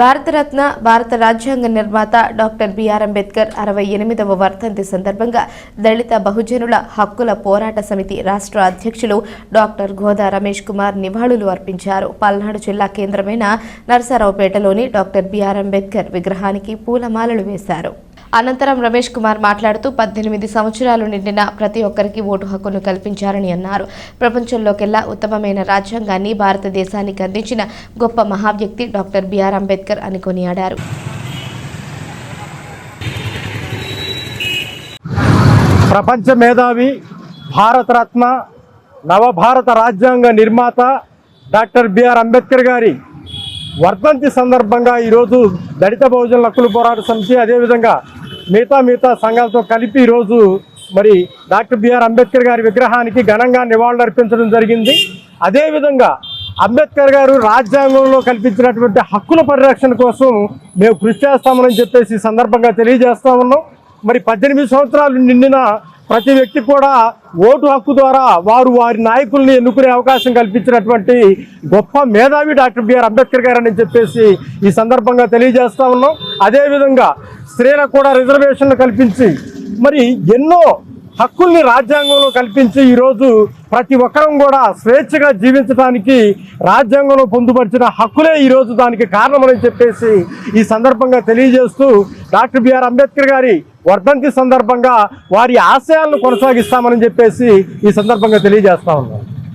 భారతరత్న భారత రాజ్యాంగ నిర్మాత డాక్టర్ బిఆర్ అంబేద్కర్ అరవై ఎనిమిదవ వర్ధంతి సందర్భంగా దళిత బహుజనుల హక్కుల పోరాట సమితి రాష్ట్ర అధ్యక్షులు డాక్టర్ గోదా రమేష్ కుమార్ నివాళులు అర్పించారు. పల్నాడు జిల్లా కేంద్రమైన నరసరావుపేటలోని డాక్టర్ బిఆర్ అంబేద్కర్ విగ్రహానికి పూలమాలలు వేశారు. అనంతరం రమేష్ కుమార్ మాట్లాడుతూ పద్దెనిమిది సంవత్సరాలు నిండిన ప్రతి ఒక్కరికి ఓటు హక్కును కల్పించారని అన్నారు. ప్రపంచంలోకెల్లా ఉత్తమమైన రాజ్యాంగాన్ని భారతదేశానికి అందించిన గొప్ప మహావ్యక్తి డాక్టర్ బిఆర్ అంబేద్కర్ అని కొనియాడారు. ప్రపంచ మేధావి భారతరత్న నవభారత రాజ్యాంగ నిర్మాత డాక్టర్ బిఆర్ అంబేద్కర్ గారి వర్ధంతి సందర్భంగా ఈరోజు దళిత బహుజన హక్కుల పోరాట సమితి అదేవిధంగా మిగతా మిగతా సంఘాలతో కలిపి ఈరోజు మరి డాక్టర్ బిఆర్ అంబేద్కర్ గారి విగ్రహానికి ఘనంగా నివాళులు అర్పించడం జరిగింది. అదేవిధంగా అంబేద్కర్ గారు రాజ్యాంగంలో కల్పించినటువంటి హక్కుల పరిరక్షణ కోసం మేము కృషి చేస్తామని చెప్పేసి సందర్భంగా తెలియజేస్తా ఉన్నాం. మరి పద్దెనిమిది సంవత్సరాలు నిండిన ప్రతి వ్యక్తి కూడా ఓటు హక్కు ద్వారా వారు వారి నాయకుల్ని ఎన్నుకునే అవకాశం కల్పించినటువంటి గొప్ప మేధావి డాక్టర్ బిఆర్ అంబేద్కర్ గారు అని చెప్పేసి ఈ సందర్భంగా తెలియజేస్తా ఉన్నాం. అదేవిధంగా స్త్రీలకు కూడా రిజర్వేషన్లు కల్పించి మరి ఎన్నో హక్కుల్ని రాజ్యాంగంలో కల్పించి ఈరోజు ప్రతి ఒక్కరం కూడా స్వేచ్ఛగా జీవించడానికి రాజ్యాంగంలో పొందుపరిచిన హక్కులే ఈరోజు దానికి కారణమని చెప్పేసి ఈ సందర్భంగా తెలియజేస్తూ డాక్టర్ బిఆర్ అంబేద్కర్ గారి వర్ధంతి సందర్భంగా వారి ఆశయాలను కొనసాగిస్తామని చెప్పేసి ఈ సందర్భంగా తెలియజేస్తా ఉన్నాం.